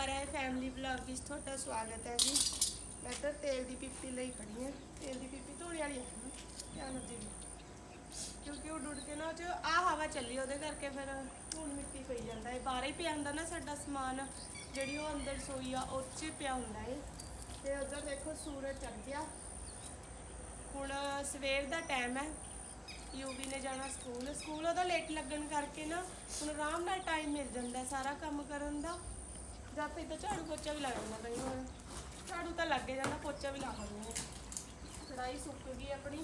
ਪਰ ਹੈ family vlog ਵਿੱਚ ਤੁਹਾਡਾ ਸਵਾਗਤ ਹੈ ਜੀ। ਮੈਂ ਤਾਂ ਤੇਲ ਦੀ ਪੀਪੀ ਲਈ ਖੜੀ ਹਾਂ। ਤੇਲ ਦੀ ਪੀਪੀ ਧੋਣੇ ਵਾਲੀ ਹੈ ਨਾ ਧਿਆਨ ਨਾਲ ਦੇਵੀ ਕਿਉਂਕਿ ਉਹ ਡੁੱਟ ਕੇ ਨਾ ਉਹ 'ਚ ਆ ਹਵਾ ਚੱਲੀ ਉਹਦੇ ਕਰਕੇ ਫਿਰ ਧੂਣ ਮਿੱਟੀ ਪਈ ਜਾਂਦਾ ਹੈ ਬਾਹਰ ਹੀ ਪਿਆ ਹੁੰਦਾ ਨਾ ਸਾਡਾ ਸਮਾਨ, ਜਿਹੜੀ ਉਹ ਅੰਦਰ ਸੋਈ ਆ, ਉਹ 'ਚ ਪਿਆ ਹੁੰਦਾ ਹੈ ਤੇ ਉਧਰ ਦੇਖੋ ਸੂਰਜ ਚੜ ਗਿਆ। ਹੁਣ ਸਵੇਰ ਦਾ ਟਾਈਮ ਹੈ। ਯੂਵੀ ਨੇ ਜਾਣਾ ਸਕੂਲ। ਸਕੂਲ ਉਹਦਾ ਲੇਟ ਲੱਗਣ ਕਰਕੇ ਨਾ ਹੁਣ ਆਰਾਮ ਨਾਲ ਟਾਈਮ ਮਿਲ ਜਾਂਦਾ ਸਾਰਾ ਕੰਮ ਕਰਨ ਦਾ। ਜਾਂ ਫਿਰ ਝਾੜੂ ਪੋਚਾ ਵੀ ਲੱਗ ਜਾਂਦਾ ਕਈ ਵਾਰ ਝਾੜੂ ਤਾਂ ਲੱਗ ਜਾਂਦਾ, ਪੋਚਾ ਵੀ ਲਾ ਦਿੰਦੇ। ਕੜਾਈ ਸੁੱਕ ਗਈ ਆਪਣੀ,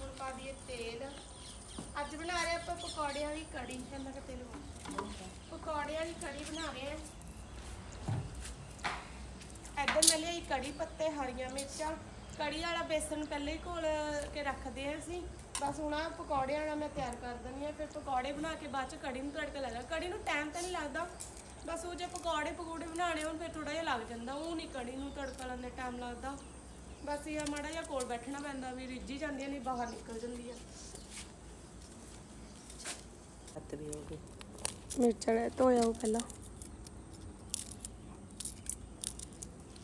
ਹੁਣ ਪਾ ਦਈਏ ਤੇਲ। ਅੱਜ ਬਣਾ ਰਹੇ ਆਪਾਂ ਪਕੌੜਿਆਂ ਦੀ ਕੜੀ ਇਹਨਾਂ ਦਾ ਤੇਲ ਪਕੌੜਿਆਂ ਦੀ ਕੜੀ ਬਣਾ ਰਹੇ ਹਾਂ ਇੱਧਰ ਮੈਂ ਲਈ ਕੜੀ ਪੱਤੇ, ਹਰੀਆਂ ਮਿਰਚਾਂ। ਕੜੀ ਵਾਲਾ ਬੇਸਨ ਪਹਿਲੇ ਹੀ ਘੋਲ ਕੇ ਰੱਖਦੇ ਆ ਅਸੀਂ। ਬਸ ਹੁਣ ਆਹ ਪਕੌੜਿਆਂ ਵਾਲਾ ਮੈਂ ਤਿਆਰ ਕਰ ਦਿੰਦੀ ਆ, ਫਿਰ ਪਕੌੜੇ ਬਣਾ ਕੇ ਬਾਅਦ ਚ ਕੜੀ ਨੂੰ ਤੜਕਾ ਲਾਣਾ ਕੜੀ ਨੂੰ ਟਾਈਮ ਤਾਂ ਨਹੀਂ ਲੱਗਦਾ। ਬਸ ਉਹ ਜੇ ਪਕੌੜੇ ਪਕੌੜੇ ਬਣਾਉਣੇ ਹੋਣ ਫਿਰ ਥੋੜਾ ਜਿਹਾ ਲੱਗ ਜਾਂਦਾ। ਉਹ ਨਹੀਂ ਕੜੀ ਨੂੰ ਤੜਕਾ ਲਾਉਂਦੇ ਟਾਈਮ ਲੱਗਦਾ। ਬਸ ਇਹ ਆ ਮਾੜਾ ਜਿਹਾ ਕੋਲ ਬੈਠਣਾ ਪੈਂਦਾ ਵੀ ਰਿੱਝੀ ਜਾਂਦੀਆਂ ਨਹੀਂ ਬਾਹਰ ਨਿਕਲ ਜਾਂਦੀ ਆ। ਹੱਥ ਵੀ ਹੋ ਗਏ। ਮਿਰਚਾਂ ਧੋਇਆ ਉਹ ਪਹਿਲਾਂ।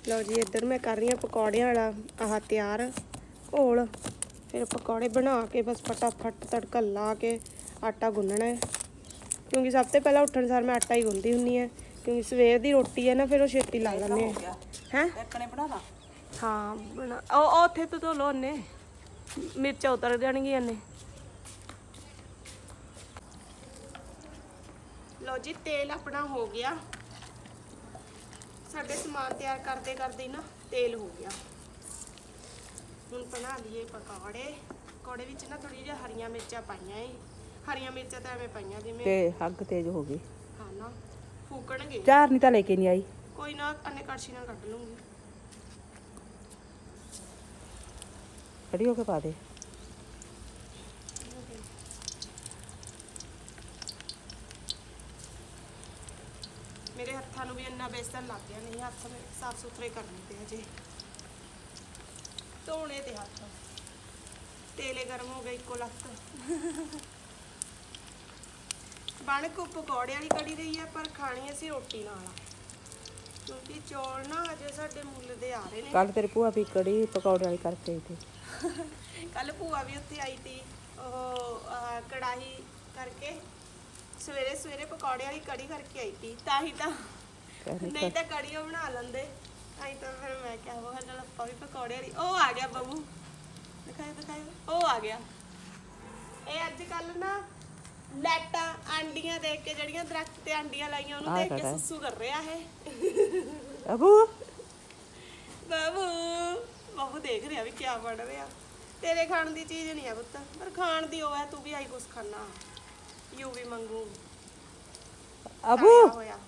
ਲਓ ਜੀ ਇੱਧਰ ਮੈਂ ਕਰ ਰਹੀ ਹਾਂ ਪਕੌੜਿਆਂ ਵਾਲਾ ਆਹ ਤਿਆਰ। ਘੋਲ। ਫਿਰ ਪਕੌੜੇ ਬਣਾ ਕੇ ਬਸ ਫਟਾਫਟ ਤੜਕਾ ਲਾ ਕੇ ਆਟਾ ਗੁੰਨਣਾ ਹੈ। ਕਿਉਂਕਿ ਸਭ ਤੋਂ ਪਹਿਲਾਂ ਉੱਠਣ ਸਾਰ ਮੈਂ ਆਟਾ ਹੀ ਗੁੰਨਦੀ ਹੁੰਨੀ ਹੈ। ਕਿਉਂਕਿ ਸਵੇਰ ਦੀ ਰੋਟੀ ਹੈ ਨਾ ਫਿਰ ਉਹ ਛੇਤੀ ਲਾ ਲੈਂਦੇ ਹੋ ਆ ਹੈ? ਇੱਕਣੇ ਬਣਾ ਲਾ ਹਾਂ ਬਣਾ ਉਹ ਉੱਥੇ ਤੋਂ ਧੋ ਲਓ ਨੇ ਮਿਰਚਾਂ ਉਤਰ ਜਾਣਗੀਆਂ ਨੇ ਲਓ ਜੀ ਤੇਲ ਆਪਣਾ ਹੋ ਗਿਆ। ਸਾਡੇ ਸਮਾਨ ਤਿਆਰ ਕਰਦੇ ਕਰਦੇ ਨਾ ਤੇਲ ਹੋ ਗਿਆ। ਹੁਣ ਬਣਾ ਲਈਏ ਪਕੌੜੇ। ਪਕੌੜੇ ਵਿੱਚ ਨਾ ਥੋੜੀ ਜਿਹੀ ਹਰੀਆਂ ਮਿਰਚਾਂ ਪਾਈਆਂ ਏ। ਹਰੀਆਂ ਮਿਰਚਾਂ ਤਾਂ ਐਵੇਂ ਪਾਈਆਂ ਜਿਵੇਂ। ਤੇ ਅੱਗ ਤੇਜ਼ ਹੋ ਗਈ। ਹਾਂ ਨਾ ਫੂਕਣਗੇ। ਚਾਰ ਨਹੀਂ ਤਾਂ ਲੈ ਕੇ ਨਹੀਂ ਆਈ। ਕੋਈ ਨਾ ਅੰਨੇ ਕੜਛੀ ਨਾਲ ਕੱਢ ਲੂੰਗੀ ਖੜੀ ਹੋ ਕੇ ਪਾ ਦੇ। ਮੇਰੇ ਹੱਥਾਂ ਨੂੰ ਵੀ ਇੰਨਾ ਬੇਸਨ ਲੱਗ ਗਿਆ ਨਹੀਂ ਹੱਥ ਮੈਂ ਸਾਫ਼ ਸੁਥਰੇ ਕਰਨੇ ਤੇ ਅਜੇ ਧੋਣੇ ਤੇ ਹੱਥ। ਤੇਲੇ ਗਰਮ ਹੋ ਗਏ ਇੱਕੋ ਲੱਤ। ਬਣ ਕੋ ਪਕੌੜੇ ਵਾਲੀ ਕੜੀ ਰਹੀ ਹੈ ਪਰ ਖਾਣੀ ਅਸੀਂ ਰੋਟੀ ਨਾਲ। ਆ ਕਿਉਂਕਿ ਚੌਲ ਨਾ ਅਜੇ ਸਾਡੇ ਮੁੱਲ ਦੇ ਆ ਰਹੇ ਨੇ। ਕੱਲ ਤੇਰੀ ਭੂਆ ਵੀ ਕੜੀ ਪਕੌੜੇ ਵਾਲੀ ਕਰਕੇ ਆਈ ਤੇ ਕੱਲ ਭੂਆ ਵੀ ਉੱਥੇ ਆਈ ਤੀ ਉਹ ਆਹ, ਕੜਾਹੀ ਕਰਕੇ। ਸਵੇਰੇ ਸਵੇਰੇ ਪਕੌੜੇ ਵਾਲੀ ਕੜੀ ਕਰਕੇ ਆਈ ਤੀ ਤਾਂ ਹੀ ਤਾਂ। ਨਹੀਂ ਤਾਂ ਕੜੀ ਉਹ ਬਣਾ ਲੈਂਦੇ। ਆਈ ਤਾਂ ਫਿਰ ਮੈਂ ਕਿਹਾ ਉਹ ਚਲ ਆਪਾਂ ਵੀ ਪਕੌੜੇ ਵਾਲੀ ਉਹ ਆ ਗਿਆ ਬਬੂ। ਦਿਖਾਇਓ ਦਿਖਾਇਓ। ਉਹ ਆ ਗਿਆ। ਇਹ ਅੱਜ ਕੱਲ ਨਾ ਲੈਟਾਂ ਆਂਡੀਆਂ ਦੇਖ ਕੇ ਜਿਹੜੀਆਂ ਦਰਖਤ ਤੇ ਆਂਡੀਆਂ ਲਾਈਆਂ ਉਹਨੂੰ ਆਹ ਦੇਖ ਕੇ ਹੈ? ਸੁਸੂ ਕਰ ਰਿਹਾ ਹੈ ਅਬੂ। ਬਾਬੂ ਬਾਬੂ ਦੇਖ ਰਿਹਾ ਵੀ ਕੀ ਬਣ ਰਿਹਾ। ਤੇਰੇ ਖਾਣ ਦੀ ਚੀਜ਼ ਨਹੀਂ ਆ ਪੁੱਤ ਪਰ ਖਾਣ ਦੀ ਉਹ ਹੈ ਤੂੰ ਵੀ ਆਈ ਕੁਛ ਖਾਣਾ। ਯੂ ਵੀ ਮੰਗੂ। ਅਬੂ। ਆਇਆ ਹੋਇਆ।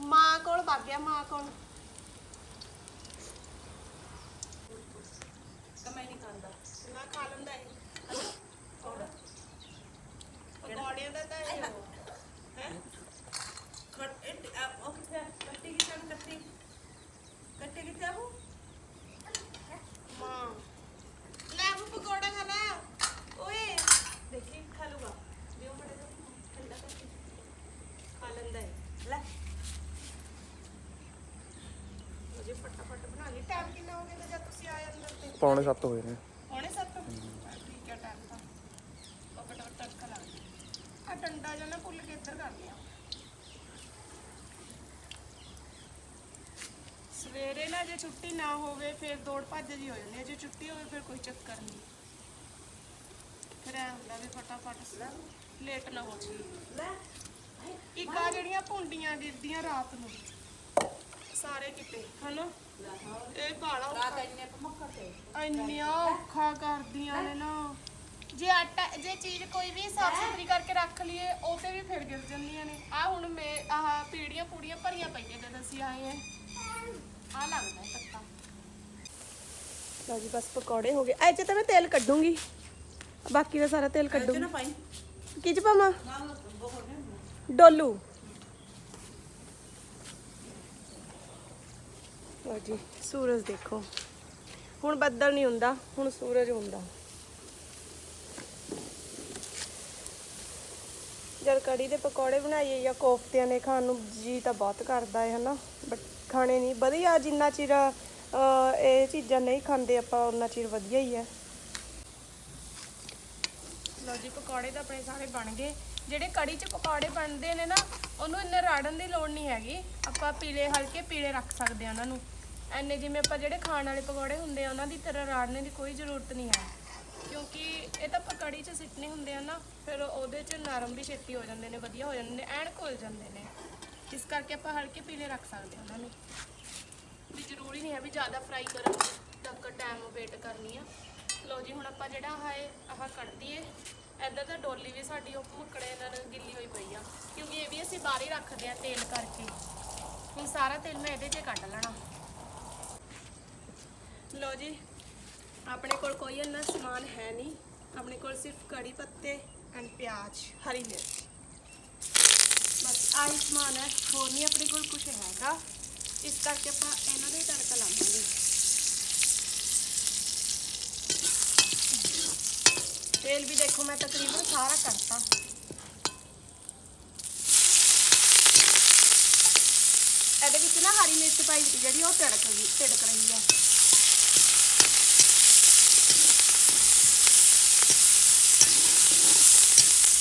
ਮਾਂ ਕੋਲ ਵਗ ਗਿਆ ਮਾਂ ਕੋਲ। ਕਮੈ ਨਹੀਂ ਖਾਂਦਾ। ਨਾ ਖਾ ਲੈਂਦਾ ਹੈ। ਪਕੌੜਿਆਂ ਦਾ ਤਾਂ ਇਹ ਹੈ ਖਟ ਇਹ ਉਹ ਕਿੱਥੇ ਕੱਟੀ ਕਿੱਥੇ ਕੱਟੀ ਕੱਟੀ ਕਿੱਥੇ ਅਬੂ ਮਾਂ ਲੈ ਉਹ ਪਕੌੜਾ ਖਾ ਲੈ ਓਏ ਦੇਖੀ ਖਾ ਲੂਗਾ ਦਿਓ ਮੜੇ ਦਾ ਠੰਡਾ ਕਰਕੇ ਖਾ ਲੈਂਦਾ ਹੈ ਲੈ ਮੁਝੇ ਫਟਾਫਟ ਬਣਾ ਲਈ ਟਾਈਮ ਕਿੰਨਾ ਹੋ ਗਿਆ ਤਾਂ ਜਦ ਤੁਸੀਂ ਆਏ ਅੰਦਰ ਤੇ ਪੌਣੇ 7 ਹੋਏ ਨੇ ਪੌਣੇ ਸੱਤ ਠੀਕ ਹੈ ਟਾਈਮ ਤਾਂ ਉਹ ਫਟਾਫਟ ਤੜਕਾ ਲਾ ਭੁੱਲ ਕੇ ਇੱਧਰ ਸਵੇਰੇ ਨਾ ਜੇ ਛੁੱਟੀ ਨਾ ਹੋਵੇ ਫਿਰ ਦੌੜ ਭੱਜ ਜੀ ਹੋ ਜਾਂਦੀ ਹੈ। ਜੇ ਛੁੱਟੀ ਹੋਵੇ ਫਿਰ ਕੋਈ ਚੱਕਰ ਨਹੀਂ। ਫਿਰ ਐ ਹੁੰਦਾ ਵੀ ਫਟਾਫਟ ਲੇਟ ਨਾ ਹੋ ਜੀ ਲੈ। ਇੱਕ ਆ ਜਿਹੜੀਆਂ ਭੁੰਡੀਆਂ ਗਿਰਦੀਆਂ ਰਾਤ ਨੂੰ ਸਾਰੇ ਕਿਤੇ ਹਨਾ? ਇਹ ਬਾਲਾ ਰਾਤ ਇੰਨੇ ਪਮੱਕੜ ਤੇ। ਇੰਨੀਆਂ ਔਖਾ ਕਰਦੀਆਂ ਨੇ ਨਾ। ਜੇ ਆਟਾ ਜੇ ਚੀਜ਼ ਕੋਈ ਵੀ ਸਾਫ਼ ਸੁਥਰੀ ਕਰਕੇ ਰੱਖ ਲਈਏ ਉਹ ਤੇ ਵੀ ਫਿਰ ਗਿਰ ਜਾਂਦੀਆਂ ਨੇ। ਆ ਹੁਣ ਮੈਂ ਆਹ ਪੀੜੀਆਂ ਪੂੜੀਆਂ ਭਰੀਆਂ ਪਈਆਂ ਜਦ ਅਸੀਂ ਆਏ ਆ ਆ ਲੱਗਦਾ ਹੈ ਪੱਤਾ। ਲਓ ਜੀ ਬਸ ਪਕੌੜੇ ਹੋ ਗਏ। ਅੱਜ ਤਾਂ ਮੈਂ ਤੇਲ ਕੱਢੂੰਗੀ। ਬਾਕੀ ਦਾ ਸਾਰਾ ਤੇਲ ਕੱਢੂੰਗੀ। ਨਾ ਪਾਈ? ਕੀ ਚ ਪਾਵਾਂ? ਡੋਲੂ। ਲਓ ਜੀ ਸੂਰਜ ਦੇਖੋ। ਹੁਣ ਬੱਦਲ ਨਹੀਂ ਹੁੰਦਾ ਹੁਣ ਸੂਰਜ ਹੁੰਦਾ। ਜਦ ਕੜੀ ਦੇ ਪਕੌੜੇ ਬਣਾਈਏ ਜਾਂ ਕੋਫਤਿਆਂ ਨੇ ਖਾਣ ਨੂੰ ਜੀ ਤਾਂ ਬਹੁਤ ਕਰਦਾ ਹੈ, ਹਨਾ? ਬਟ ਖਾਣੇ ਨਹੀਂ। ਵਧੀਆ ਜਿੰਨਾ ਚਿਰ ਇਹ ਚੀਜ਼ਾਂ ਨਹੀਂ ਖਾਂਦੇ, ਆਪਾਂ ਉਨਾ ਚਿਰ ਵਧੀਆ ਹੀ ਹੈ। ਲਓ ਜੀ, ਪਕੌੜੇ ਤਾਂ ਆਪਣੇ ਸਾਰੇ ਬਣ ਗਏ। ਜਿਹੜੇ ਕੜੀ 'ਚ ਪਕੌੜੇ ਬਣਦੇ ਨੇ ਨਾ, ਉਹਨੂੰ ਇੰਨੇ ਰਾੜਨ ਦੀ ਲੋੜ ਨਹੀਂ ਹੈਗੀ। ਆਪਾਂ ਪੀਲੇ, ਹਲਕੇ ਪੀਲੇ ਰੱਖ ਸਕਦੇ ਆ ਉਹਨਾਂ ਨੂੰ। ਐਨੇ ਜਿਵੇਂ ਆਪਾਂ ਜਿਹੜੇ ਖਾਣ ਵਾਲੇ ਪਕੌੜੇ ਹੁੰਦੇ ਆ, ਉਹਨਾਂ ਦੀ ਤਰ੍ਹਾਂ ਰਾੜਨੇ ਦੀ ਕੋਈ ਜ਼ਰੂਰਤ ਨਹੀਂ ਹੈ। ਕਿਉਂਕਿ ਇਹ ਤਾਂ ਆਪਾਂ ਕੜੀ 'ਚ ਸਿੱਟਨੇ ਹੁੰਦੇ ਆ ਨਾ, ਫਿਰ ਉਹਦੇ 'ਚ ਨਰਮ ਵੀ ਛੇਤੀ ਹੋ ਜਾਂਦੇ ਨੇ, ਵਧੀਆ ਹੋ ਜਾਂਦੇ ਨੇ, ਐਨ ਘੁਲ ਜਾਂਦੇ ਨੇ। ਇਸ ਕਰਕੇ ਆਪਾਂ ਹਲਕੇ ਪੀਲੇ ਰੱਖ ਸਕਦੇ ਆ ਉਹਨਾਂ ਨੂੰ। ਵੀ ਜ਼ਰੂਰੀ ਨਹੀਂ ਹੈ ਵੀ ਜ਼ਿਆਦਾ ਫਰਾਈ ਕਰਨ ਤੱਕ ਟਾਈਮ ਵੇਟ ਕਰਨੀ ਆ। ਲਓ ਜੀ, ਹੁਣ ਆਪਾਂ ਜਿਹੜਾ ਆਹ ਇਹ, ਆਹ ਕੱਢਦੀਏ ਐਦਾਂ ਤਾਂ ਡੋਲੀ ਵੀ ਸਾਡੀ ਉਹ ਮੁੱਕੜੇ ਨਾਲ ਗਿੱਲੀ ਹੋਈ ਪਈ ਆ। ਕਿਉਂਕਿ ਇਹ ਵੀ ਅਸੀਂ ਬਾਹਰ ਹੀ ਰੱਖਦੇ ਆ ਤੇਲ ਕਰਕੇ। ਹੁਣ ਸਾਰਾ ਤੇਲ ਮੈਂ ਇਹਦੇ 'ਚ ਕੱਢ ਲੈਣਾ। ਲਓ ਜੀ ਆਪਣੇ ਕੋਲ ਕੋਈ ਇੰਨਾ ਸਮਾਨ ਹੈ ਨਹੀਂ ਆਪਣੇ ਕੋਲ ਸਿਰਫ ਕੜੀ ਪੱਤੇ ਐਂਡ ਪਿਆਜ਼ ਹਰੀ ਮਿਰਚ ਬਸ ਆਹੀ ਸਮਾਨ ਹੈ ਹੋਰ ਨਹੀਂ ਆਪਣੇ ਕੋਲ ਕੁਝ ਹੈਗਾ ਇਸ ਕਰਕੇ ਆਪਾਂ ਇਹਨਾਂ ਦਾ ਹੀ ਤੜਕਾ ਲਾਵਾਂਗੇ ਤੇਲ ਵੀ ਦੇਖੋ ਮੈਂ ਤਕਰੀਬਨ ਸਾਰਾ ਕਰਤਾ ਇਹਦੇ ਵਿੱਚ ਨਾ ਹਰੀ ਮਿਰਚ ਪਾਈ ਸੀ ਜਿਹੜੀ ਉਹ ਤੜਕ ਗਈ ਤੜਕ ਰਹੀ ਹੈ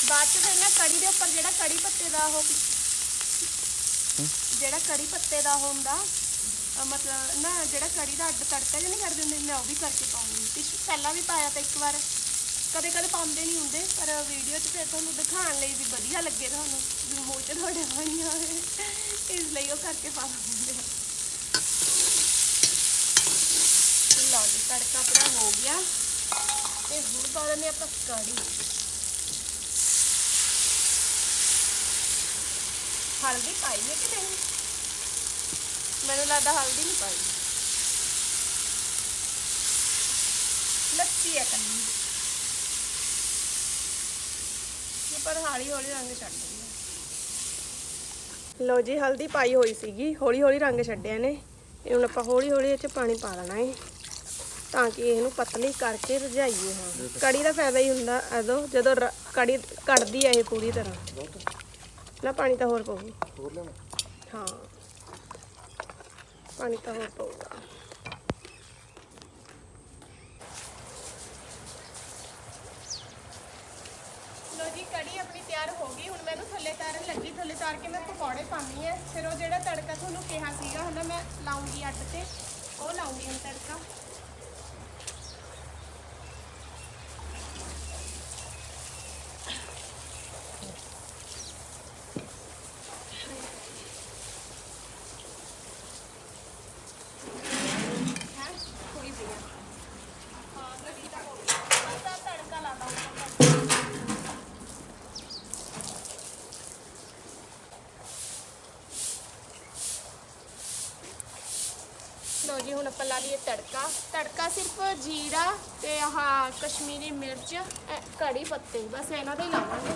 ਬਾਅਦ ਚ ਫਿਰ ਨਾ ਕੜੀ ਦੇ ਉੱਪਰ ਜਿਹੜਾ ਕੜੀ ਪੱਤੇ ਦਾ ਉਹ ਜਿਹੜਾ ਕੜੀ ਪੱਤੇ ਦਾ ਉਹ ਹੁੰਦਾ ਅਹ ਮਤਲਬ ਨਾ ਜਿਹੜਾ ਕੜੀ ਦਾ ਅੱਡ ਤੜਕਾ ਜਿਹਾ ਨਹੀਂ ਕਰਦੇ ਹੁੰਦੇ ਮੈਂ ਉਹ ਵੀ ਕਰਕੇ ਪਾਉਂਗੀ ਪਿਛ ਪਹਿਲਾਂ ਵੀ ਪਾਇਆ ਤਾਂ ਇੱਕ ਵਾਰ ਕਦੇ ਕਦੇ ਪਾਉਂਦੇ ਨਹੀਂ ਹੁੰਦੇ ਪਰ ਵੀਡੀਓ 'ਚ ਫਿਰ ਤੁਹਾਨੂੰ ਦਿਖਾਉਣ ਲਈ ਵੀ ਵਧੀਆ ਲੱਗੇ ਤੁਹਾਨੂੰ ਵੀ ਮੂੰਹ 'ਚ ਤੁਹਾਡੇ ਬਣੀਆਂ ਹੋਏ ਇਸ ਲਈ ਉਹ ਕਰਕੇ ਪਾ ਦਿੰਦੇ ਲਓ ਜੀ ਤੜਕਾ ਆਪਣਾ ਹੋ ਗਿਆ। ਤੇ ਹੁਣ ਪਾ ਦਿੰਦੇ ਆਪਾਂ ਕੜੀ। ਹਲਦੀ ਪਾਈ ਹੈ ਕਿ ਨਹੀਂ? ਮੈਨੂੰ ਲੱਗਦਾ ਹਲਦੀ ਨਹੀਂ ਪਾਈ। ਲੱਸੀ ਹੈ ਕੰਨੀ। ਇਹ ਪਰ ਹੌਲੀ ਹੌਲੀ ਰੰਗ ਛੱਡ ਦਿੰਦੀ ਲੋ ਜੀ ਹਲਦੀ ਪਾਈ ਹੋਈ ਸੀਗੀ। ਹੌਲੀ ਹੌਲੀ ਰੰਗ ਛੱਡਿਆ ਨੇ। ਇਹ ਹੁਣ ਆਪਾਂ ਹੌਲੀ ਹੌਲੀ ਇਹ ਚ ਪਾਣੀ ਪਾ ਲੈਣਾ ਹੈ ਤਾਂ ਕਿ ਇਹਨੂੰ ਪਤਲੀ ਕਰਕੇ ਰਝਾਈਏ ਹਾਂ ਕੜੀ ਦਾ ਫਾਇਦਾ ਹੀ ਹੁੰਦਾ। ਅਦੋਂ ਜਦੋਂ ਕੜੀ ਕੱਢਦੀ ਹੈ ਇਹ ਪੂਰੀ ਤਰ੍ਹਾਂ। ਨਾ ਪਾਣੀ ਤਾਂ ਹੋਰ ਪਊਗੀ। ਹੋਰ ਲੈਣਾ ਹਾਂ। ਪਾਣੀ ਤਾਂ ਹੋਰ ਪਊਗਾ। ਲੋ ਜੀ ਕੜੀ ਆਪਣੀ ਤਿਆਰ ਹੋ ਗਈ। ਹੁਣ ਮੈਨੂੰ ਥੱਲੇ ਤਾਰਨ ਲੱਗੀ ਥੱਲੇ ਤਾਰ ਕੇ ਮੈਂ ਪਕੌੜੇ ਪਾਉਣੀ ਹੈ। ਫਿਰ ਉਹ ਜਿਹੜਾ ਤੜਕਾ ਤੁਹਾਨੂੰ ਕਿਹਾ ਸੀਗਾ ਹੁਣ ਮੈਂ ਲਾਉਂਗੀ ਅੱਟ ਤੇ। ਉਹ ਲਾਉਂਗੀ ਹੁਣ ਤੜਕਾ ਹੈ ਥੋੜੀ ਜਿਹੀ ਹਾਂ ਲੱਗੀ ਤਾਂ ਹੋ ਗਈ ਬਸ ਆਹ ਤੜਕਾ ਲਾ ਦਾਂ ਲੋ ਜੀ ਹੁਣ ਆਪਾਂ ਲਾ ਲਈਏ ਤੜਕਾ। ਤੜਕਾ ਸਿਰਫ ਜੀਰਾ ਤੇ ਆਹ ਕਸ਼ਮੀਰੀ ਮਿਰਚ ਕੜੀ ਪੱਤੇ ਬਸ ਇਹਨਾਂ ਦਾ ਹੀ ਲਾਵਾਂਗੇ।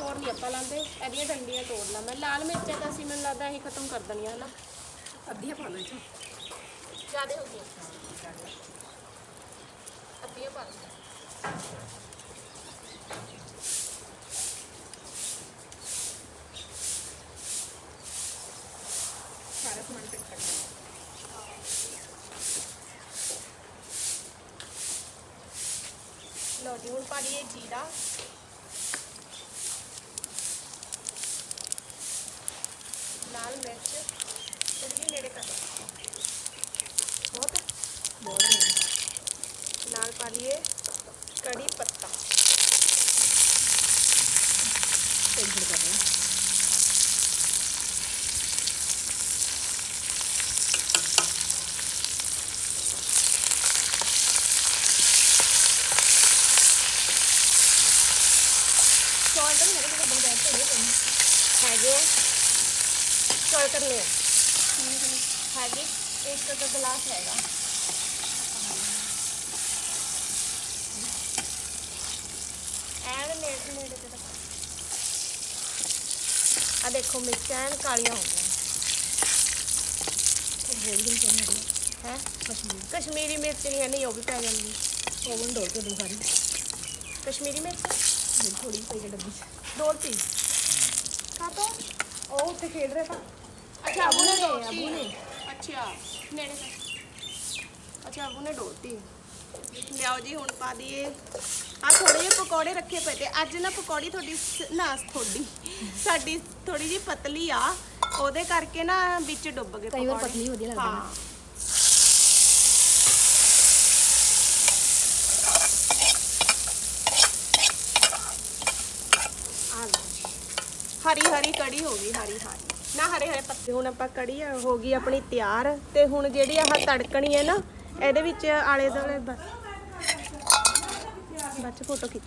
ਹੋਰ ਨਹੀਂ ਆਪਾਂ ਲਾਉਂਦੇ ਇਹਦੀਆਂ ਡੰਡੀਆਂ ਤੋੜ ਲਾਂ। ਮੈਂ ਲਾਲ ਮਿਰਚਾਂ ਤਾਂ ਅਸੀਂ ਮੈਨੂੰ ਲੱਗਦਾ ਅਸੀਂ ਖਤਮ ਕਰ ਦੇਣੀਆਂ ਹਨਾ? ਅੱਧੀਆਂ ਪਾ ਲਓ ਜੀ। ਜ਼ਿਆਦਾ ਹੋ ਗਈਆਂ। ਅੱਧੀਆਂ ਪਾ ਲਓ। ਸਾਰਾ ਸਮਾਨ ਕੱਟ ਲਓ ਜੀ ਹੁਣ ਪਾ ਲਈਏ ਜੀਰਾ ਲਾਲ ਮਿਰਚ ਥੋੜੀ ਜਿਹੀ ਨੇੜੇ ਕਰ ਬਹੁਤ ਬਹੁਤ ਨੇ ਨਾਲ ਪਾ ਲਈਏ ਕੜੀ ਪੱਤਾ ਟੈਂਸ਼ਨ ਕਰਨਾ ਚੌਲ ਤਾਂ ਨਹੀਂ ਹੈਗੇ ਜਿਹੜੇ ਬੰਦੇ ਤੇ ਹੈਗੇ ਆ। ਚੌਲ ਕਰਨੇ ਆ ਹੈਗੇ ਇੱਕ ਦਾ ਗਲਾਸ ਹੈਗਾ ਐਨ ਨੇੜੇ ਨੇੜੇ ਤੇ ਦਿਖਾ। ਆ ਦੇਖੋ ਮਿਰਚਾਂ ਐਨ ਕਾਲੀਆਂ ਹੋ ਗਈਆਂ ਗੋਲਡਨ ਤੋਂ ਨਹੀਂ ਹੈ ਕਸ਼ਮੀਰ ਕਸ਼ਮੀਰੀ ਮਿਰਚ ਨਹੀਂ ਹੈ ਨਹੀਂ ਉਹ ਵੀ ਪੈ ਜਾਂਦੀ ਤੋਂ? ਉਹ ਉੱਥੇ ਖੇਡ ਰਿਹਾ ਤਾਂ ਅੱਛਾ ਅਬੂ ਨੇ ਡੋਲਤੀ। ਅੱਛਾ ਨੇੜੇ ਕਰ ਅੱਛਾ ਅਬੂ ਨੇ ਡੋਲਤੀ ਲਿਆਓ ਜੀ ਹੁਣ ਪਾ ਦਈਏ। ਆ ਥੋੜੇ ਜਿਹੇ ਪਕੌੜੇ ਰੱਖੇ ਪਏ ਤੇ ਅੱਜ ਨਾ ਪਕੌੜੀ ਤੁਹਾਡੀ ਨਾ ਥੋੜੀ ਸਾਡੀ ਥੋੜੀ ਜੀ ਪਤਲੀ ਆ। ਉਹਦੇ ਕਰਕੇ ਨਾ ਵਿੱਚ ਡੁੱਬ ਗਏ ਕਈ ਵਾਰ ਪਕੌੜੇ। ਪਤਲੀ ਵਧੀਆ ਲੱਗਦੀ ਹਾਂ ਆ ਲਓ ਜੀ। ਹਰੀ ਹਰੀ ਕੜੀ ਹੋ ਗਈ ਹਰੀ ਹਰੀ ਨਾ ਹਰੇ ਹਰੇ ਪੱਤੇ। ਹੁਣ ਆਪਾਂ ਕੜੀ ਆ- ਹੋ ਗਈ ਆਪਣੀ ਤਿਆਰ ਤੇ ਹੁਣ ਜਿਹੜੀ ਆਹ ਤੜਕਣੀ ਹੈ ਨਾ ਇਹਦੇ ਵਿੱਚ ਆਲੇ ਦੁਆਲੇ ਬ- ਬੱਚ ਫੋਟੋ ਖਿੱਚ।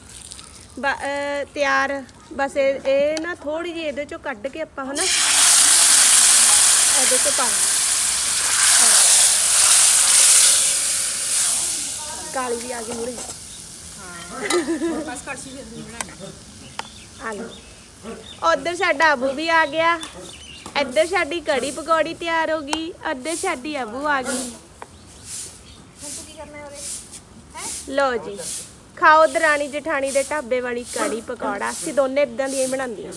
ਬ- ਅਹ ਤਿਆਰ। ਬਸ ਇਹ ਇਹ ਨਾ ਥੋੜੀ ਜਿਹੀ ਇਹਦੇ ਚੋਂ ਕੱਢ ਕੇ ਆਪਾਂ ਹਨਾ ਇਹਦੇ ਚ ਪਾ ਕਾਲੀ ਵੀ ਆ ਗਈ ਮੂਰੇ ਬਸ ਕੜਛੀ ਦੀ ਬਣਾਣੀ ਆ ਲਓ। ਉਧਰ ਸਾਡਾ ਅਬੂ ਵੀ ਆ ਗਿਆ। ਇੱਧਰ ਸਾਡੀ ਕੜੀ ਪਕੌੜੀ ਤਿਆਰ ਹੋ ਗਈ, ਉੱਧਰ ਸਾਡੀ ਅਬੂ ਆ ਗਈ। ਲੋ ਜੀ, ਖਾਓ ਦਰਾਣੀ ਜਠਾਣੀ ਦੇ ਢਾਬੇ ਵਾਲੀ ਕੜੀ ਪਕੌੜਾ। ਅਸੀਂ ਦੋਨੇ ਇਦਾਂ ਦੀਆਂ ਹੀ ਬਣਾਉਂਦੀਆਂ।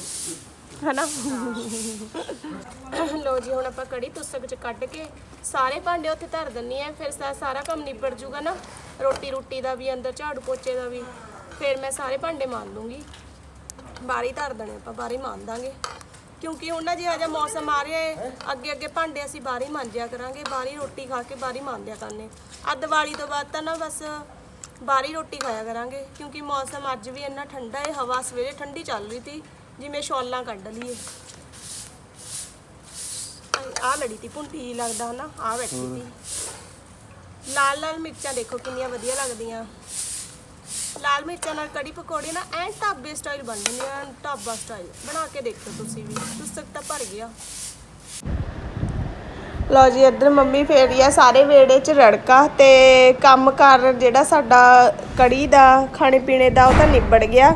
ਹਨਾ? ਲੋ ਜੀ, ਹੁਣ ਆਪਾਂ ਕੜੀ ਤੁਸਕ ਚ ਕੱਢ ਕੇ ਸਾਰੇ ਭਾਂਡੇ ਉੱਥੇ ਧਰ ਦਿੰਨੀ ਆ ਫਿਰ ਸਾਰਾ ਕੰਮ ਨਿਬੜ ਜੂਗਾ ਨਾ। ਰੋਟੀ ਰੋਟੀ ਦਾ ਵੀ, ਅੰਦਰ ਝਾੜੂ ਪੋਚੇ ਦਾ ਵੀ। ਫਿਰ ਮੈਂ ਸਾਰੇ ਭਾਂਡੇ ਮਾਂਜ ਲੂੰਗੀ। ਬਾਰੀ ਧਰ ਦੇਣੇ ਆਪਾਂ ਬਾਰੀ ਮਾਂਜ ਦਾਂਗੇ। ਕਿਉਂਕਿ ਹੁਣ ਨਾ ਜਿਹਾ ਜਿਹਾ ਮੌਸਮ ਆ ਰਿਹਾ ਹੈ ਅੱਗੇ ਅੱਗੇ ਭਾਂਡੇ ਅਸੀਂ ਬਾਰੀ ਮਾਂਜਿਆ ਕਰਾਂਗੇ ਬਾਰੀ ਰੋਟੀ ਖਾ ਕੇ ਬਾਰੀ ਮਾਂਜਿਆ ਕਰਨੇ। ਆ ਦੀਵਾਲੀ ਤੋਂ ਬਾਅਦ ਤਾਂ ਨਾ ਬਸ ਬਾਰੀ ਰੋਟੀ ਖਾਇਆ ਕਰਾਂਗੇ ਕਿਉਂਕਿ ਮੌਸਮ ਅੱਜ ਵੀ ਇੰਨਾ ਠੰਡਾ ਹੈ ਹਵਾ ਸਵੇਰੇ ਠੰਡੀ ਚੱਲ ਰਹੀ ਸੀ ਜਿਵੇਂ ਸ਼ੌਲਾਂ ਕੱਢ ਲਈਏ। ਆ ਲੜੀ ਤੀ ਪੁੰਟੀ ਲੱਗਦਾ ਹਨਾ ਆ ਬੈਠੀ ਤੀ। ਲਾਲ ਲਾਲ ਮਿਰਚਾਂ ਦੇਖੋ ਕਿੰਨੀਆਂ ਵਧੀਆ ਲੱਗਦੀਆਂ। ਲਾਲ ਮਿਰਚਾਂ ਨਾਲ ਕੜੀ ਪਕੌੜੇ ਨਾ ਐਂ ਢਾਬੇ ਸਟਾਈਲ ਬਣਦੇ ਆ ਢਾਬਾ ਸਟਾਈਲ ਬਣਾ ਕੇ ਦੇਖੋ ਤੁਸੀਂ ਵੀ ਤੁਸਕ ਤਾਂ ਭਰ ਗਿਆ। ਲਓ ਜੀ, ਇੱਧਰ ਮੰਮੀ ਫੇਰੀ ਆ, ਸਾਰੇ ਵੇੜੇ 'ਚ ਰੜਕਾ ਤੇ ਕੰਮ ਕਰ ਜਿਹੜਾ ਸਾਡਾ ਕੜੀ ਦਾ, ਖਾਣੇ ਪੀਣੇ ਦਾ, ਉਹ ਤਾਂ ਨਿਬੜ ਗਿਆ।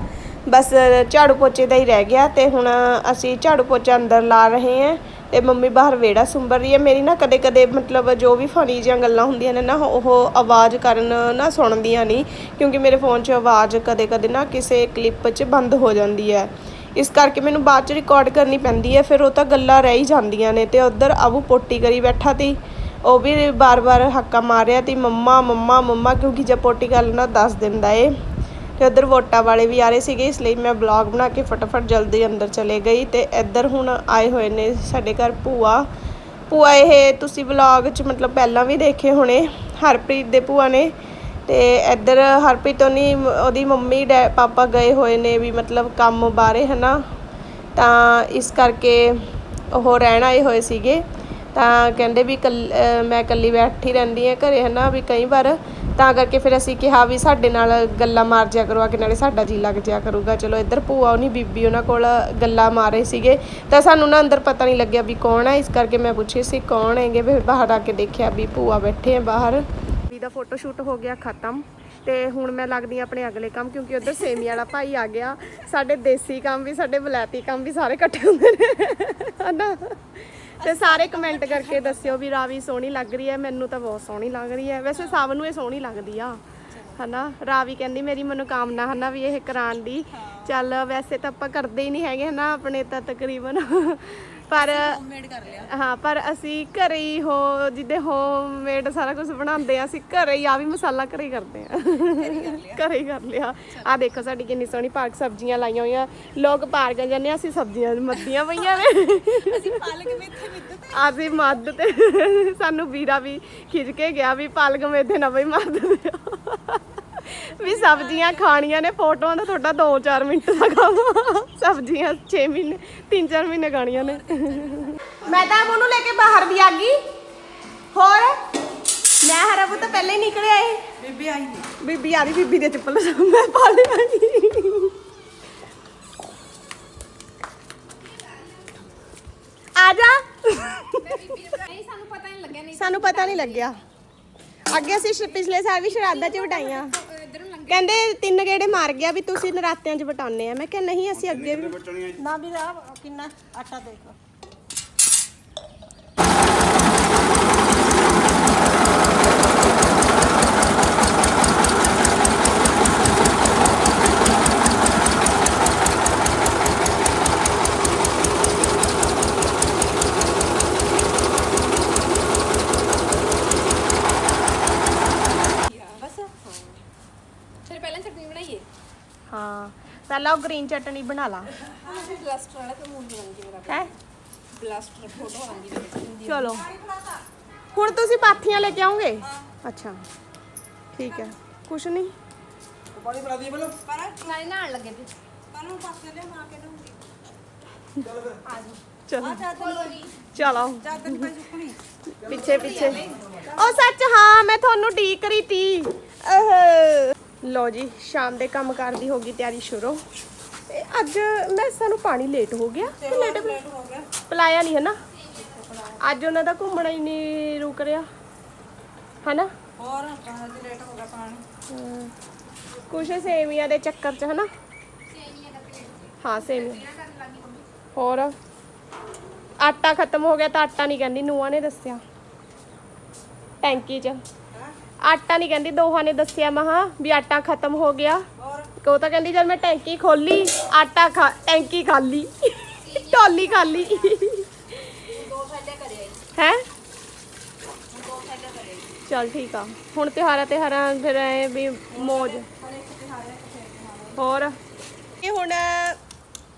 ਬਸ ਝਾੜੂ ਪੋਚੇ ਦਾ ਹੀ ਰਹਿ ਗਿਆ ਤੇ ਹੁਣ ਅਸੀਂ ਝਾੜੂ ਪੋਚਾ ਅੰਦਰ ਲਾ ਰਹੇ ਹਾਂ। ਤੇ ਮੰਮੀ ਬਾਹਰ ਵੇੜਾ ਸੁੰਬਰ ਰਹੀ ਹੈ। ਮੇਰੀ ਨਾ ਕਦੇ ਕਦੇ ਮਤਲਬ ਜੋ ਵੀ ਫਨੀ ਜਿਹੀਆਂ ਗੱਲਾਂ ਹੁੰਦੀਆਂ ਨੇ ਨਾ, ਉਹ ਆਵਾਜ਼ ਕਰਨ ਨਾ ਸੁਣਦੀਆਂ ਨਹੀਂ, ਕਿਉਂਕਿ ਮੇਰੇ ਫੋਨ 'ਚ ਆਵਾਜ਼ ਕਦੇ ਕਦੇ ਨਾ ਕਿਸੇ ਕਲਿੱਪ 'ਚ ਬੰਦ ਹੋ ਜਾਂਦੀ ਹੈ। ਇਸ ਕਰਕੇ ਮੈਨੂੰ ਬਾਅਦ ਚ ਰਿਕਾਰਡ ਕਰਨੀ ਪੈਂਦੀ ਹੈ, ਫਿਰ ਉਹ ਤਾਂ ਗੱਲਾਂ ਰਹਿ ਹੀ ਜਾਂਦੀਆਂ ਨੇ ਤੇ ਉਧਰ ਆਬੂ ਪੋਟੀ ਕਰੀ ਬੈਠਾ ਤੀ। ਉਹ ਵੀ ਬਾਰ-ਬਾਰ ਹੱਕਾ ਮਾਰਿਆ ਤੀ, ਮੰਮਾ ਮੰਮਾ ਮੰਮਾ, ਕਿਉਂਕਿ ਜੇ ਪੋਟੀ ਗੱਲ ਨਾ ਦੱਸ ਦਿੰਦਾ ਏ। ਤੇ ਉਧਰ ਵੋਟਾਂ ਵਾਲੇ ਵੀ ਆ ਰਹੇ ਸੀਗੇ, ਇਸ ਲਈ ਮੈਂ ਬਲੌਗ ਬਣਾ ਕੇ ਫਟਾਫਟ ਜਲਦੀ ਅੰਦਰ ਚਲੇ ਗਈ ਤੇ ਇੱਧਰ ਹੁਣ ਆਏ ਹੋਏ ਨੇ ਸਾਡੇ ਘਰ ਭੂਆ। ਭੂਆ, ਇਹ ਤੁਸੀਂ ਵਲੌਗ 'ਚ ਮਤਲਬ ਪਹਿਲਾਂ ਵੀ ਦੇਖੇ ਹੋਣੇ, ਹਰਪ੍ਰੀਤ ਦੇ ਭੂਆ ਨੇ। ਤੇ ਇੱਧਰ ਹਰਪ੍ਰੀਤ ਉਹਨੀ ਉਹਦੀ ਮੰਮੀ, ਡੈ, ਪਾਪਾ ਗਏ ਹੋਏ ਨੇ ਵੀ ਮਤਲਬ ਕੰਮ ਬਾਰੇ ਹਨਾ। ਤਾਂ ਇਸ ਕਰਕੇ ਉਹ ਰਹਿਣ ਆਏ ਹੋਏ ਸੀਗੇ। ਤਾਂ ਕਹਿੰਦੇ ਵੀ ਕੱਲ- ਮੈਂ ਇਕੱਲੀ ਬੈਠੀ ਰਹਿੰਦੀ ਹਾਂ ਘਰੇ ਨਾ ਵੀ ਕਈ ਵਾਰ ਤਾਂ ਕਰਕੇ ਫਿਰ ਅਸੀਂ ਕਿਹਾ ਵੀ ਸਾਡੇ ਨਾਲ ਗੱਲਾਂ ਮਾਰ ਜਿਆ ਕਰੋ, ਆ ਕੇ ਨਾਲੇ ਸਾਡਾ ਜੀ ਲੱਗ ਜਿਆ ਕਰੂਗਾ। ਚਲੋ, ਇੱਧਰ ਭੂਆ ਉਹਨੀ ਬੀਬੀ ਉਹਨਾਂ ਕੋਲ ਗੱਲਾਂ ਮਾਰ ਰਹੇ ਸੀਗੇ। ਤਾਂ ਸਾਨੂੰ ਨਾ ਅੰਦਰ ਪਤਾ ਨਹੀਂ ਲੱਗਿਆ ਵੀ ਕੌਣ ਹੈ ਇਸ ਕਰਕੇ ਮੈਂ ਪੁੱਛੀ ਸੀ, ਕੌਣ ਹੈਗੇ? ਫਿਰ ਬਾਹਰ ਆ ਕੇ ਦੇਖਿਆ ਵੀ ਭੂਆ ਬੈਠੇ ਆ ਬਾਹਰ। ਵੀ ਦਾ ਫੋਟੋ ਸ਼ੂਟ ਹੋ ਗਿਆ ਖਤਮ। ਤੇ ਹੁਣ ਮੈਂ ਲੱਗਦੀ ਹਾਂ ਆਪਣੇ ਅਗਲੇ ਕੰਮ, ਕਿਉਂਕਿ ਉਧਰ ਸੇਮੀ ਵਾਲਾ ਭਾਈ ਆ ਗਿਆ। ਸਾਡੇ ਦੇਸੀ ਕੰਮ ਵੀ, ਸਾਡੇ ਬਲੈਤੀ ਕੰਮ ਵੀ ਸਾਰੇ ਇਕੱਠੇ ਹੁੰਦੇ ਨੇ। ਹਨਾ? ਤੇ ਸਾਰੇ ਕਮੈਂਟ ਕਰਕੇ ਦੱਸਿਓ ਵੀ ਰਾਵੀ ਸੋਹਣੀ ਲੱਗ ਰਹੀ ਹੈ, ਮੈਨੂੰ ਤਾਂ ਬਹੁਤ ਸੋਹਣੀ ਲੱਗ ਰਹੀ ਹੈ। ਵੈਸੇ ਸਭ ਨੂੰ ਇਹ ਸੋਹਣੀ ਲੱਗਦੀ ਆ, ਹਨਾ? ਰਾਵੀ ਕਹਿੰਦੀ, ਮੇਰੀ ਮਨੋਕਾਮਨਾ ਹਨਾ ਵੀ ਇਹ ਕਰਾਉਣ ਦੀ। ਚੱਲ ਵੈਸੇ ਤਾਂ ਆਪਾਂ ਕਰਦੇ ਹੀ ਨਹੀਂ ਹੈਗੇ ਹਨਾ ਆਪਣੇ ਤਾਂ ਤਕਰੀਬਨ। ਪਰ ਹੋਮਮੇਡ ਕਰ ਲਿਆ। ਹਾਂ ਪਰ ਅਸੀਂ ਘਰੇ ਹੀ ਹੋ ਜਿੱਦੇ ਹੋਮਮੇਡ ਸਾਰਾ ਕੁਝ ਬਣਾਉਂਦੇ ਆ ਅਸੀਂ ਘਰੇ ਹੀ ਆ ਵੀ ਮਸਾਲਾ ਘਰੇ ਹੀ ਕਰਦੇ ਆ। ਘਰੇ ਹੀ ਕਰ ਲਿਆ। ਆ ਦੇਖੋ ਸਾਡੀ ਕਿੰਨੀ ਸੋਹਣੀ ਪਾਰਕ ਸਬਜ਼ੀਆਂ ਲਾਈਆਂ ਹੋਈਆਂ। ਲੋਕ ਪਾਰਕ ਜਾਂਦੇ ਆ ਅਸੀਂ ਸਬਜ਼ੀਆਂ ਮੱਦੀਆਂ ਪਈਆਂ ਨੇ। ਅਸੀਂ ਪਾਲਕ ਮੇਥੇ ਵਿੱਦ ਤੇ। ਅਸੀਂ ਮੱਦ ਤੇ। ਸਾਨੂੰ ਵੀਰਾ ਵੀ ਖਿੱਚ ਕੇ ਗਿਆ ਵੀ ਪਾਲਕ ਮੇਥੇ ਨਾ ਬਈ ਦਿਓ ਵੀ ਸਬਜ਼ੀਆਂ ਖਾਣੀਆਂ ਨੇ ਫੋਟੋਆਂ ਦਾ ਤੁਹਾਡਾ 2-4 ਮਿੰਟ ਦਾ ਕੰਮ। ਸਬਜ਼ੀਆਂ 6 ਮਹੀਨੇ 3-4 ਮਹੀਨੇ ਖਾਣੀਆਂ ਨੇ। ਮੈਂ ਤਾਂ ਉਹਨੂੰ ਲੈ ਕੇ ਬਾਹਰ ਵੀ ਆ ਗਈ। ਹੋਰ? ਮੈਂ ਹਰਬ ਤਾਂ ਪਹਿਲੇ ਹੀ ਨਿਕਲਿਆ ਏ ਬੇਬੇ ਆਈ ਨਹੀਂ ਬੀਬੀ ਆ ਰਹੀ ਬੀਬੀ ਦੇ ਚੱਪਲ। ਮੈਂ ਪਾ ਲਿਆ ਆ ਜਾ। ਸਾਨੂੰ ਪਤਾ ਨਹੀਂ ਲੱਗਿਆ ਨਹੀਂ ਸਾਨੂੰ ਪਤਾ ਨਹੀਂ ਲੱਗਿਆ। ਅੱਗੇ ਅਸੀਂ ਸ਼- ਪਿਛਲੇ ਸਾਲ ਵੀ ਸ਼ਰਾਧਾਂ 'ਚ ਵਟਾਈਆਂ ਕਹਿੰਦੇ ਤਿੰਨ ਗੇੜੇ ਮਾਰ ਗਿਆ ਵੀ ਤੁਸੀਂ ਨਰਾਤਿਆਂ 'ਚ ਵਟਾਉਂਦੇ ਆ। ਮੈਂ ਕਿਹਾ ਨਹੀਂ, ਅਸੀਂ ਅੱਗੇ ਵੀ ਨਾ ਵੀ ਰਾਹ ਕਿੰਨਾ? ਆਟਾ ਦੇਖ। ਲਾ ਉਹ ਗ੍ਰੀਨ ਚਟਨੀ ਬਣਾ ਲਾ। ਬਲਾਸਟਰ ਵਾਲਾ ਤੇ ਮੂੰਹ ਬਣਾਉਂਗੀ ਮੇਰਾ ਹੈ? ਬਲਾਸਟਰ ਫੋਟੋ ਬਣਾਉਂਗੀ ਮੇਰੀ ਚਲੋ। ਹੁਣ ਤੁਸੀਂ ਪਾਥੀਆਂ ਲੈ ਕੇ ਆਓਗੇ? ਅੱਛਾ। ਠੀਕ ਹੈ। ਕੁਛ ਨਹੀਂ ਪਾਣੀ ਪਿਲਾ ਦਈਏ ਪਹਿਲਾਂ ਪਰ ਨਾਲੇ ਨਹਾਣ ਲੱਗੇ ਤੇ ਪਰ ਨੂੰ। ਪਾਸੇ ਲੈ ਮਾਰ ਕੇ ਦਊਂਗੀ ਚਲੋ। ਆ ਚਾਦਰ ਚਲੋ। ਚਾਦਰ ਪਿੱਛੇ ਪਿੱਛੇ। ਉਹ ਸੱਚ, ਹਾਂ, ਮੈਂ ਤੁਹਾਨੂੰ ਡੀਕ ਰਹੀ ਤੀ। ਲਓ ਜੀ ਸ਼ਾਮ ਦੇ ਕੰਮ ਦੀ ਹੋ ਗਈ ਤਿਆਰੀ ਸ਼ੁਰੂ। ਤੇ ਅੱਜ ਮੈਂ ਸਾਨੂੰ ਪਾਣੀ ਲੇਟ ਹੋ ਗਿਆ। ਤੇ ਲੇਟ ਹੋ ਗਿਆ। ਪਲਾਇਆ ਨਹੀਂ ਹੈ ਨਾ ਅੱਜ ਉਹਨਾਂ ਦਾ ਘੁੰਮਣਾ ਹੀ ਨਹੀਂ ਰੁਕ ਰਿਹਾ। ਹਨਾ? ਹੋਰ ਕਹਾਂ ਜੀ ਲੇਟ ਹੋ ਗਿਆ ਪਾਣੀ। ਹਾਂ। ਕੁਛ ਸੇਵੀਆਂ ਦੇ ਚੱਕਰ ਚ ਹਨਾ? ਹਾਂ ਸੇਵੀਆਂ। ਹੋਰ? ਆਟਾ ਖਤਮ ਹੋ ਗਿਆ ਤਾਂ ਆਟਾ ਨਹੀਂ ਕਹਿੰਦੀ ਨੂਆ ਨੇ ਦੱਸਿਆ। ਟੈਂਕੀ 'ਚ। ਆਟਾ ਨਹੀਂ ਕਹਿੰਦੀ, ਦੋਹਾਂ ਨੇ ਦੱਸਿਆ ਮਹਾ ਵੀ ਆਟਾ ਖਤਮ ਹੋ ਗਿਆ। ਉਹ ਤਾਂ ਕਹਿੰਦੀ ਜਦ ਮੈਂ ਟੈਂਕੀ ਖੋਲੀ, ਆਟਾ ਖਾ, ਟੈਂਕੀ ਖਾਲੀ, ਟੋਲੀ ਖਾਲੀ। ਹੈ? ਦੋ ਚਲ ਠੀਕ ਆ। ਹੁਣ ਤਿਉਹਾਰਾਂ ਤਿਉਹਾਰਾਂ, ਫਿਰ ਐ ਵੀ ਮੌਜ। ਹੋਰ? ਇਹ ਹੁਣ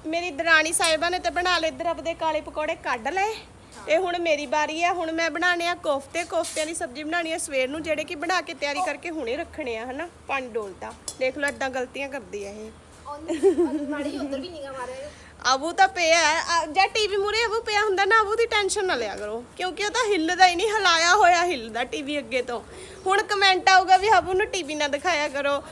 ਮੇਰੀ ਦਰਾਣੀ ਸਾਹਿਬਾ ਨੇ ਤੇ ਬਣਾ ਲਏ ਇੱਧਰ ਆਪਦੇ ਕਾਲੇ ਪਕੌੜੇ, ਕੱਢ ਲਏ। ਇਹ ਹੁਣ ਮੇਰੀ ਵਾਰੀ ਆ, ਹੁਣ ਮੈਂ ਬਣਾਣੇ ਆ ਕੋਫਤੇ। ਕੋਫਤਿਆਂ ਦੀ ਸਬਜ਼ੀ ਬਣਾਣੀ ਆ ਸਵੇਰ ਨੂੰ, ਜਿਹੜੇ ਕਿ ਬਣਾ ਕੇ ਤਿਆਰੀ ਕਰਕੇ ਹੁਣੇ ਰੱਖਣੇ ਆ, ਹਨਾ? ਪਾਣੀ ਡੋਲਤਾ ਦੇਖ ਲਓ, ਏਦਾਂ ਗਲਤੀਆਂ ਕਰਦੀ ਆ ਇਹ। ਮਾੜੀ ਉਧਰ ਵੀ ਨਿਗਾ ਮਾਰੇ ਅਬੂ ਤਾਂ ਪਿਆ ਹੈ। ਜਾਂ ਟੀਵੀ ਮੂਰੇ ਅਬੂ ਪਿਆ ਹੁੰਦਾ ਨਾ ਅਬੂ ਦੀ ਟੈਨਸ਼ਨ ਨਾ ਲਿਆ ਕਰੋ। ਕਿਉਂਕਿ ਉਹ ਤਾਂ ਹਿੱਲਦਾ ਹੀ ਨਹੀਂ ਹਿਲਾਇਆ ਹੋਇਆ ਹਿੱਲਦਾ ਟੀਵੀ ਅੱਗੇ ਤੋਂ। ਹੁਣ ਕਮੈਂਟ ਆਊਗਾ ਵੀ ਅਬੂ ਨੂੰ ਟੀਵੀ ਨਾ ਦਿਖਾਇਆ ਕਰੋ।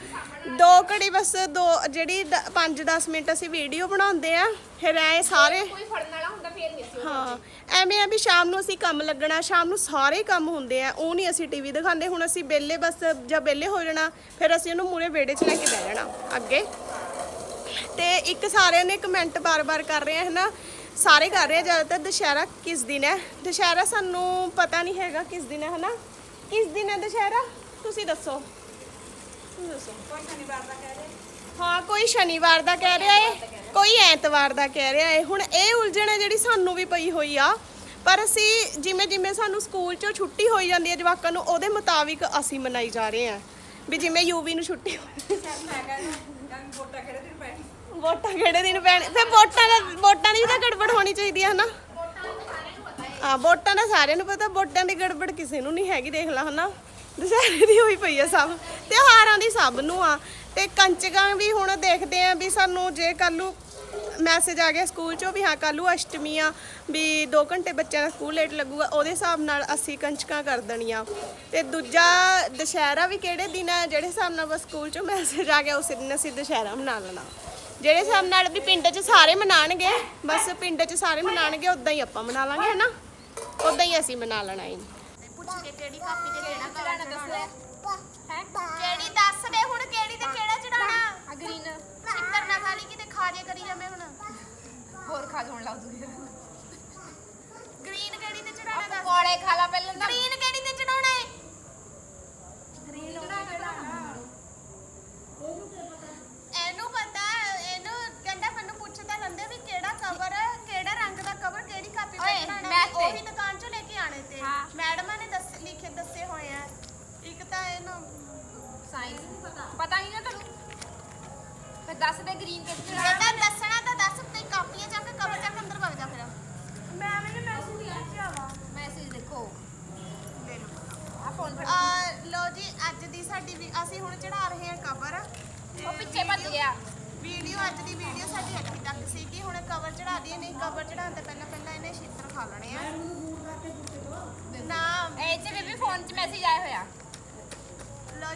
ਦੋ ਘੜੀ ਬਸ ਦੋ ਜਿਹੜੀ 5-10 ਮਿੰਟ ਅਸੀਂ ਵੀਡੀਓ ਬਣਾਉਂਦੇ ਆ ਫਿਰ ਐ ਸਾਰੇ ਕੋਈ ਫੜਨ ਵਾਲਾ ਹੁੰਦਾ ਫੇਰ ਨਹੀਂ ਸੀ ਹਾਂ। ਐਵੇਂ ਆ ਵੀ ਸ਼ਾਮ ਨੂੰ ਅਸੀਂ ਕੰਮ ਲੱਗਣਾ ਸ਼ਾਮ ਨੂੰ ਸਾਰੇ ਕੰਮ ਹੁੰਦੇ ਆ ਉਹ ਨਹੀਂ ਅਸੀਂ ਟੀਵੀ ਦਿਖਾਉਂਦੇ। ਹੁਣ ਅਸੀਂ ਵਿਹਲੇ ਬਸ ਜਾਂ ਵਿਹਲੇ ਹੋ ਜਾਣਾ ਫਿਰ ਅਸੀਂ ਉਹਨੂੰ ਮੂਰੇ ਵਿਹੜੇ 'ਚ ਲੈ ਕੇ ਬਹਿ ਜਾਣਾ ਅੱਗੇ। ਤੇ ਇੱਕ ਸਾਰਿਆਂ ਨੇ ਕਮੈਂਟ ਬਾਰ-ਬਾਰ ਕਰ ਰਹੇ ਆ ਹਨਾ? ਸਾਰੇ ਕਰ ਰਹੇ ਆ ਜ਼ਿਆਦਾਤਰ ਦੁਸ਼ਹਿਰਾ ਕਿਸ ਦਿਨ ਹੈ? ਦੁਸ਼ਹਿਰਾ ਸਾਨੂੰ ਪਤਾ ਨਹੀਂ ਹੈਗਾ ਕਿਸ ਦਿਨ ਹੈ ਹਨਾ? ਕਿਸ ਦਿਨ ਹੈ ਦੁਸ਼ਹਿਰਾ? ਤੁਸੀਂ ਦੱਸੋ। ਤੁਸੀਂ ਦੱਸੋ। ਕੋਈ ਸ਼ਨੀਵਾਰ ਦਾ ਕਹਿ ਹਾਂ ਕੋਈ ਸ਼ਨੀਵਾਰ ਦਾ ਕਹਿ ਰਿਹਾ ਏ ਕੋਈ ਐਤਵਾਰ ਦਾ ਕਹਿ ਰਿਹਾ ਏ। ਹੁਣ ਇਹ ਉਲਝਣ ਹੈ ਜਿਹੜੀ ਸਾਨੂੰ ਵੀ ਪਈ ਹੋਈ ਆ ਪਰ ਅਸੀਂ ਜਿਵੇਂ ਜਿਵੇਂ ਸਾਨੂੰ ਸਕੂਲ ਚੋਂ ਛੁੱਟੀ ਹੋਈ ਜਾਂਦੀ ਹੈ ਜਵਾਕਾਂ ਨੂੰ ਉਹਦੇ ਮੁਤਾਬਿਕ ਅਸੀਂ ਮਨਾਈ ਜਾ ਰਹੇ ਹਾਂ ਵੀ ਜਿਵੇਂ ਯੂਵੀ ਨੂੰ ਛੁੱਟੀ ਹੋਈ ਵੋਟਾਂ ਕਿਹੜੇ ਦਿਨ ਪੈਣੀ? ਫਿਰ ਵੋਟਾਂ ਦਾ ਵੋਟਾਂ ਦੀ ਤਾਂ ਗੜਬੜ ਹੋਣੀ ਚਾਹੀਦੀ ਹੈ ਹਨਾ? ਹਾਂ, ਵੋਟਾਂ ਦਾ ਸਾਰਿਆਂ ਨੂੰ ਪਤਾ, ਵੋਟਾਂ ਦੀ ਗੜਬੜ ਕਿਸੇ ਨੂੰ ਨਹੀਂ ਹੈਗੀ, ਦੇਖ ਲਾ, ਹਨਾ? ਦੁਸਹਿਰੇ ਦੀ ਹੋਈ ਪਈ ਆ ਸਭ। ਤਿਉਹਾਰਾਂ ਦੀ ਸਭ ਨੂੰ ਆ। ਤੇ ਕੰਚਕਾਂ ਵੀ ਹੁਣ ਦੇਖਦੇ ਆ ਵੀ ਸਾਨੂੰ ਜੇ ਕੱਲ ਨੂੰ ਮੈਸੇਜ ਆ ਗਿਆ ਸਕੂਲ ਚੋਂ ਵੀ ਹਾਂ ਕੱਲ ਨੂੰ ਅਸ਼ਟਮੀ ਆ ਵੀ 2 ਘੰਟੇ ਬੱਚਿਆਂ ਦਾ ਸਕੂਲ ਲੇਟ ਲੱਗੂਗਾ ਉਹਦੇ ਹਿਸਾਬ ਨਾਲ ਅਸੀਂ ਕੰਚਕਾਂ ਕਰ ਦੇਣੀਆਂ। ਤੇ ਦੂਜਾ ਦੁਸ਼ਹਿਰਾ ਵੀ ਕਿਹੜੇ ਦਿਨ ਆ ਜਿਹੜੇ ਹਿਸਾਬ ਨਾਲ ਬਸ ਸਕੂਲ ਚੋਂ ਮੈਸੇਜ ਆ ਗਿਆ ਉਸੇ ਦਿਨ ਅਸੀਂ ਦੁਸ਼ਹਿਰਾ ਮਨਾ ਲੈਣਾ। ਜਿਹੜੇ ਹਿਸਾਬ ਨਾਲ ਵੀ ਪਿੰਡ 'ਚ ਸਾਰੇ ਮਨਾਣਗੇ ਬਸ ਪਿੰਡ 'ਚ ਸਾਰੇ ਮਨਾਣਗੇ ਉਦਾਂ ਹੀ ਆਪਾਂ ਮਨਾ ਲਾਂਗੇ ਹਨਾ? ਉਦਾਂ ਹੀ ਅਸੀਂ ਮਨਾ ਲੈਣਾ ਹੈ ਪੁੱਛ ਕੇ ਕਿਹੜੀ ਕਾਪੀ ਤੇ ਕਿਹੜਾ ਚੜਾਣਾ ਦੱਸ ਲੈ ਹੈ? ਕਿਹੜੀ ਦੱਸ ਦੇ ਹੁਣ ਕਿਹੜੀ ਤੇ ਕਿਹੜਾ ਚੜਾਉਣਾ? ਆ ਗ੍ਰੀਨ ਚਿੱਤਰ ਨਾ ਖਾ ਲਈ ਕਿਤੇ ਖਾ ਜੇ ਕਰੀ ਜਾਵੇਂ ਹੁਣ। ਹੋਰ ਖਾ ਜਾਣ ਲਾਉ ਤੂੰ ਗ੍ਰੀਨ ਕਿਹੜੀ ਤੇ ਦੱਸ। ਪਕੌੜੇ ਖਾ ਲਾ ਪਹਿਲਾਂ ਤਾਂ। ਗ੍ਰੀਨ ਕਿਹੜੀ ਤੇ ਚੜਾਉਣਾ ਹੈ ਇਹਨੂੰ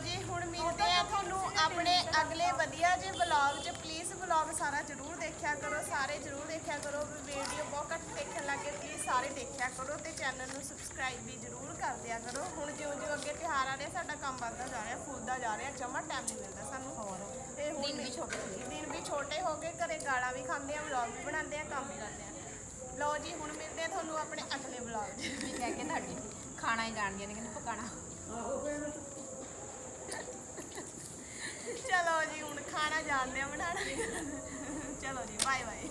ਜੀ ਹੁਣ ਮਿਲਦੇ ਆ ਤੁਹਾਨੂੰ ਆਪਣੇ ਅਗਲੇ ਵਧੀਆ ਜਿਹੇ ਵਲੌਗ 'ਚ। ਪਲੀਜ਼ ਵਲੌਗ ਸਾਰਾ ਜਰੂਰ ਦੇਖਿਆ ਕਰੋ ਸਾਰੇ ਜਰੂਰ ਦੇਖਿਆ ਕਰੋ। ਵੀਡੀਓ ਬਹੁਤ ਘੱਟ ਦੇਖਣ ਲੱਗੇ ਪਲੀਜ਼ ਸਾਰੇ ਦੇਖਿਆ ਕਰੋ ਤੇ ਚੈਨਲ ਨੂੰ ਸਬਸਕ੍ਰਾਈਬ ਵੀ ਜਰੂਰ ਕਰ ਦਿਆ ਕਰੋ। ਹੁਣ ਜਿਉਂ ਜਿਉਂ ਅੱਗੇ ਤਿਉਹਾਰ ਆ ਰਹੇ ਸਾਡਾ ਕੰਮ ਵੱਧਦਾ ਜਾ ਰਿਹਾ ਫੁੱਲਦਾ ਜਾ ਰਿਹਾ ਜਮਾ ਟਾਈਮ ਨਹੀਂ ਮਿਲਦਾ ਸਾਨੂੰ। ਹੋਰ? ਤੇ ਹੁਣ ਦਿਨ ਵੀ ਛੋਟੇ ਹੋ ਗਏ। ਦਿਨ ਵੀ ਛੋਟੇ ਹੋ ਗਏ ਘਰੇ ਗਾਲਾਂ ਵੀ ਖਾਂਦੇ ਆ ਵਲੌਗ ਵੀ ਬਣਾਉਂਦੇ ਆ ਕੰਮ ਵੀ ਕਰਦੇ ਆ। ਲੋ ਜੀ ਹੁਣ ਮਿਲਦੇ ਆ ਤੁਹਾਨੂੰ ਆਪਣੇ ਅਗਲੇ ਵਲੌਗ 'ਚ। ਵੀ ਕਹਿ ਕੇ ਤੁਹਾਡੀ ਖਾਣਾ ਹੀ ਜਾਣਦੀਆਂ ਨੇ ਕਹਿੰਦੇ ਪਕਾਣਾ ਚਲੋ ਜੀ ਹੁਣ ਖਾਣਾ ਜਾਣਦੇ ਆ ਬਣਾਉਣਾ। ਚਲੋ ਜੀ ਬਾਏ ਬਾਏ